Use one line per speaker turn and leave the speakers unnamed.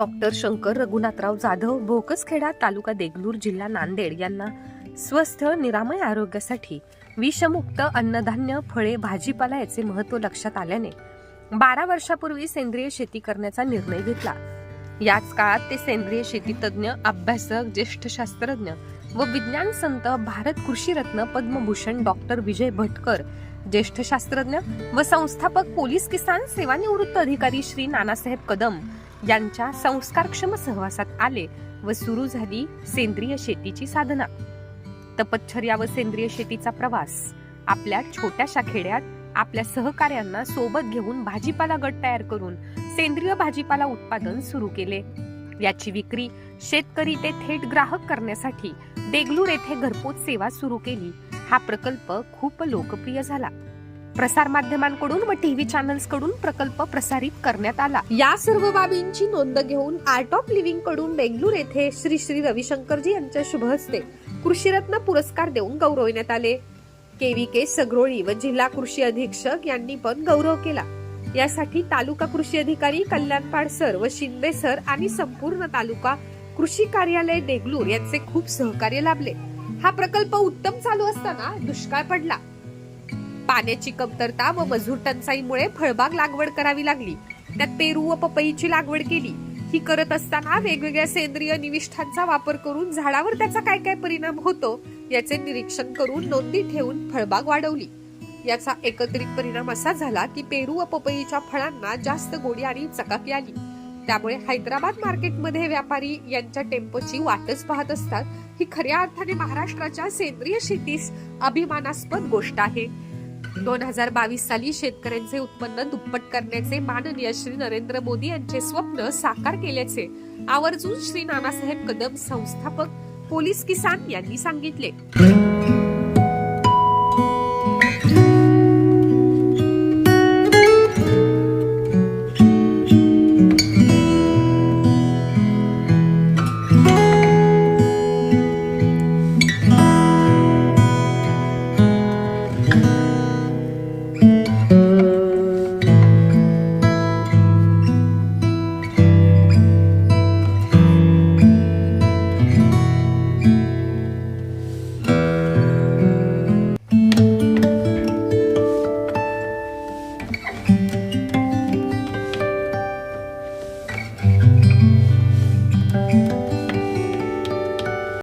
Doctor Shankar Raghunathrao Jadhav Bhokaskheda taluka Deglur जिल्हा नांदेड यांना स्वस्थ निरामय आरोग्यासाठी विषमुक्त अन्नधान्य फळे भाजीपाला याचे महत्त्व लक्षात आल्याने बारा वर्षापूर्वी सेंद्रिय शेती करण्याचा निर्णय घेतला. याच काळात ते सेंद्रिय शेती तज्ज्ञ अभ्यासक ज्येष्ठ शास्त्रज्ञ व विज्ञान संत भारत कृषीरत्न पद्मभूषण डॉक्टर विजय भटकर ज्येष्ठ शास्त्रज्ञ व संस्थापक पोलीस किसान सेवानिवृत्त अधिकारी श्री नानासाहेब कदम यांच्या संस्कारक्षम सहवासात आले व सुरू झाली सेंद्रिय शेतीची साधना. तपश्चर्या व सेंद्रिय शेतीचा प्रवास. आपल्या छोट्याशा खेड्यात आपल्या सहकार्यांना सोबत घेऊन भाजीपाला गट तयार करून सेंद्रिय भाजीपाला उत्पादन सुरू केले. याची विक्री शेतकरी ते थेट ग्राहक करण्यासाठी देगलूर येथे घरपोच सेवा सुरू केली. हा प्रकल्प खूप लोकप्रिय झाला. प्रसार माध्यमांकडून व टीव्ही चॅनल्सकडून प्रकल्प प्रसारित करण्यात आला. या सर्व बाबींची नोंद घेऊन आर्ट ऑफ लिव्हिंगकडून बेंगलूर येथे श्री श्री रविशंकरजी यांच्या शुभ हस्ते कृषीरत्न पुरस्कार देऊन गौरवण्यात आले. के व्ही के सगरोळी व जिल्हा कृषी अधीक्षक यांनी पण गौरव केला. यासाठी तालुका कृषी अधिकारी कल्याणपाड सर व शिंदे सर आणि संपूर्ण तालुका कृषी कार्यालय देगलूर यांचे खूप सहकार्य लाभले. हा प्रकल्प उत्तम चालू असताना दुष्काळ पडला. पाण्याची कमतरता व मजूर टंचाईमुळे फळबाग लागवड करावी लागली. त्यात पेरू व पपईची लागवड केली. ही करत असताना वेगवेगळ्या सेंद्रिय निविष्ठांचा वापर करून झाडावर त्याचा काय काय परिणाम होतो याचे निरीक्षण करून नोंदी ठेवून फळबाग वाढवली. याचा एकत्रित परिणाम असा झाला की पेरू व पपईच्या फळांना जास्त गोडी आणि चकाकी आली. त्यामुळे हैदराबाद मार्केटमध्ये व्यापारी यांच्या टेम्पोची वाटच पाहत असतात. ही खऱ्या अर्थाने महाराष्ट्राच्या सेंद्रिय शेतीस अभिमानास्पद गोष्ट आहे. दोन हजार बावीस साली शेतकऱ्यांचे उत्पन्न दुप्पट करण्याचे माननीय श्री नरेंद्र मोदी यांचे स्वप्न साकार केल्याचे आवर्जून श्री नानासाहेब कदम संस्थापक पोलीस किसान यांनी सांगितले.